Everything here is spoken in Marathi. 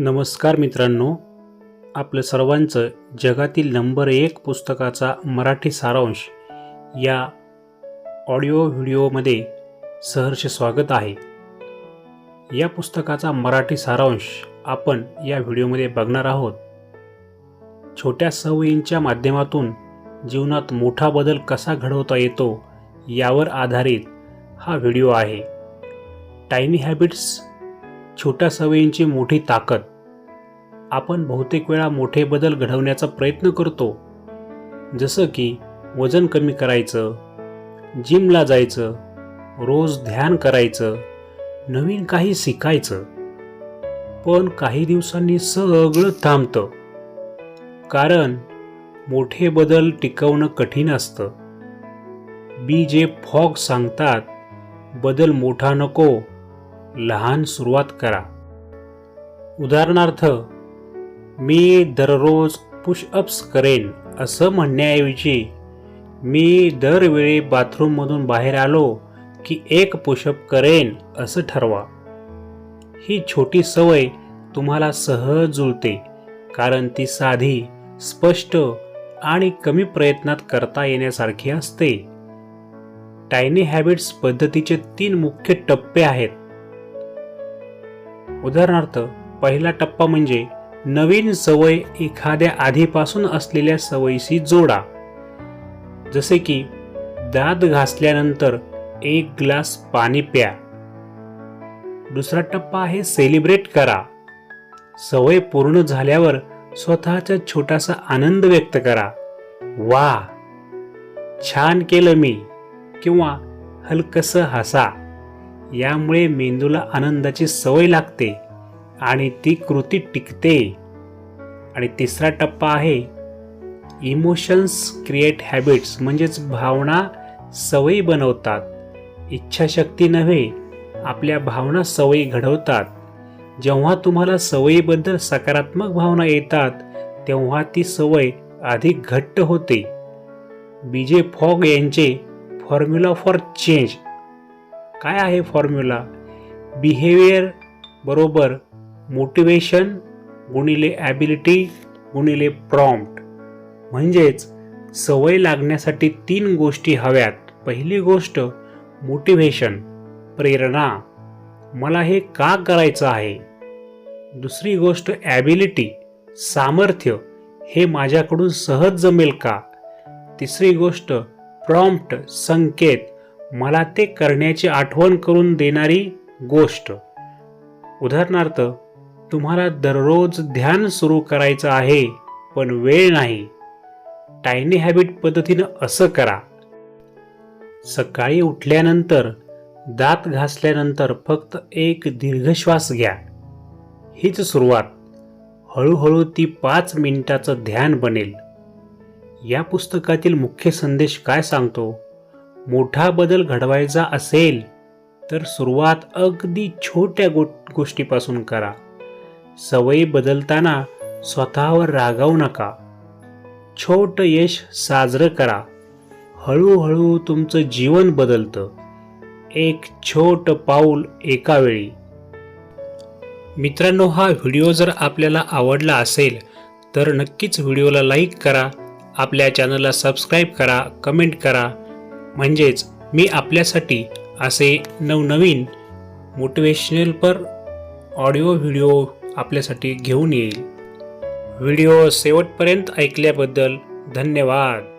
नमस्कार मित्रांनो आपलं सर्वांचं जगातील नंबर एक पुस्तकाचा मराठी सारांश या ऑडिओ व्हिडिओमध्ये सहर्ष स्वागत आहे. या पुस्तकाचा मराठी सारांश आपण या व्हिडिओमध्ये बघणार आहोत. छोट्या सवयींच्या माध्यमातून जीवनात मोठा बदल कसा घडवता येतो यावर आधारित हा व्हिडिओ आहे. टायनी हॅबिट्स छोट्या सवयींची मोठी ताकद. आपण बहुतेक वेळा मोठे बदल घडवण्याचा प्रयत्न करतो. जसं की वजन कमी करायचं जिमला जायचं रोज ध्यान करायचं नवीन काही शिकायचं. पण काही दिवसांनी सगळं थांबतं. कारण मोठे बदल टिकवणं कठीण असतं. बी जे फॉग सांगतात बदल मोठा नको लहान सुरुवात करा. उदाहरणार्थ मी दररोज पुशअप्स करेन असं म्हणण्याऐवजी मी दरवेळी बाथरूममधून बाहेर आलो की एक पुशअप करेन असं ठरवा. ही छोटी सवय तुम्हाला सहज जुळते कारण ती साधी स्पष्ट आणि कमी प्रयत्नात करता येण्यासारखी असते. टायनी हॅबिट्स पद्धतीचे तीन मुख्य टप्पे आहेत. उदाहरणार्थ पहिला टप्पा म्हणजे नवीन सवय एखाद्या आधीपासून असलेल्या सवयीशी जोडा. जसे की दात घासल्यानंतर एक ग्लास पाणी प्या. दुसरा टप्पा आहे सेलिब्रेट करा. सवय पूर्ण झाल्यावर स्वतःचा छोटासा आनंद व्यक्त करा. वा छान केलं मी किंवा हलकस हसा. यामुळे मेंदूला आनंदाची सवय लागते आणि ती कृती टिकते. आणि तिसरा टप्पा आहे इमोशन्स क्रिएट हॅबिट्स म्हणजेच भावना सवयी बनवतात. इच्छाशक्ती नव्हे आपल्या भावना सवयी घडवतात. जेव्हा तुम्हाला सवयीबद्दल सकारात्मक भावना येतात तेव्हा ती सवय अधिक घट्ट होते. बीजे फॉग यांचे फॉर्म्युला फॉर चेंज काय आहे फॉर्म्युला बिहेवियर बरोबर मोटिवेशन गुणिले ॲबिलिटी गुणिले प्रॉम्प्ट म्हणजेच सवय लागण्यासाठी तीन गोष्टी हव्यात. पहिली गोष्ट मोटिवेशन प्रेरणा. मला हे का करायचं आहे? दुसरी गोष्ट ॲबिलिटी सामर्थ्य. हे माझ्याकडून सहज जमेल का? तिसरी गोष्ट प्रॉम्प्ट संकेत. मला ते करण्याची आठवण करून देणारी गोष्ट. उदाहरणार्थ तुम्हाला दररोज ध्यान सुरू करायचं आहे पण वेळ नाही. टायनी हॅबिट पद्धतीनं असं करा. सकाळी उठल्यानंतर दात घासल्यानंतर फक्त एक दीर्घ श्वास घ्या. हीच सुरुवात. हळूहळू ती पाच मिनिटाचं ध्यान बनेल. या पुस्तकातील मुख्य संदेश काय सांगतो? मोठा बदल घडवायचा असेल तर सुरुवात अगदी छोट्या गो गोष्टीपासून करा. सवयी बदलताना स्वतःवर रागावू नका. छोट यश साजरं करा. हळूहळू तुमचं जीवन बदलतं. एक छोट पाऊल एका वेळी. मित्रांनो हा व्हिडिओ जर आपल्याला आवडला असेल तर नक्कीच व्हिडिओला लाईक करा. आपल्या चॅनलला सबस्क्राईब करा कमेंट करा. म्हणजेच मी आपल्यासाठी असे नवनवीन मोटिवेशनल पर ऑडिओ व्हिडिओ आपल्यासाठी घेऊन येईल. व्हिडिओ शेवटपर्यंत ऐकल्याबद्दल धन्यवाद.